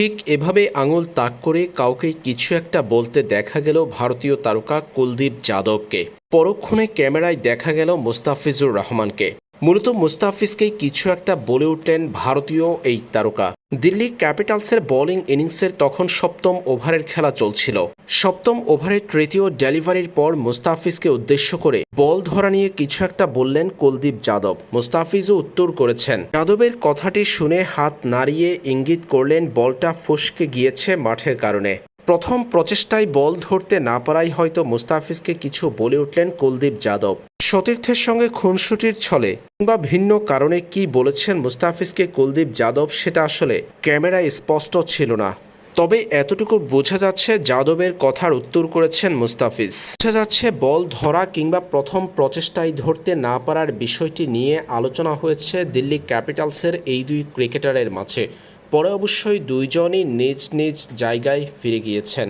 ঠিক এভাবে আঙুল তাক করে কাউকে কিছু একটা বলতে দেখা গেল ভারতীয় তারকা কুলদীপ যাদবকে। পরক্ষণে ক্যামেরায় দেখা গেল মুস্তাফিজুর রহমানকে। মূলত মুস্তাফিজকেই কিছু একটা বলে উঠলেন ভারতীয় এই তারকা। দিল্লি ক্যাপিটালসের বোলিং ইনিংসের তখন সপ্তম ওভারের খেলা চলছিল। সপ্তম ওভারের তৃতীয় ডেলিভারির পর মুস্তাফিজকে উদ্দেশ্য করে বল ধরা নিয়ে কিছু একটা বললেন কুলদীপ যাদব। মুস্তাফিজও উত্তর করেছেন, যাদবের কথাটি শুনে হাত নাড়িয়ে ইঙ্গিত করলেন বলটা ফসকে গিয়েছে মাঠের কারণে। প্রথম প্রচেষ্টায় বল ধরতে না পারাই হয়তো মুস্তাফিজকে কিছু বলে উঠলেন কুলদীপ যাদব। সতীর্থের সঙ্গে খুনসুটির ছলে কিংবা ভিন্ন কারণে কি বলেছেন মুস্তাফিজকে কুলদীপ যাদব সেটা আসলে ক্যামেরায় স্পষ্ট ছিল না। তবে এতটুকু বোঝা যাচ্ছে যাদবের কথার উত্তর করেছেন মুস্তাফিজ। বোঝা যাচ্ছে বল ধরা কিংবা প্রথম প্রচেষ্টায় ধরতে না পারার বিষয়টি নিয়ে আলোচনা হয়েছে দিল্লি ক্যাপিটালসের এই দুই ক্রিকেটারের মাঝে। পরে অবশ্যই দুইজনই নিজ নিজ জায়গায় ফিরে গিয়েছেন।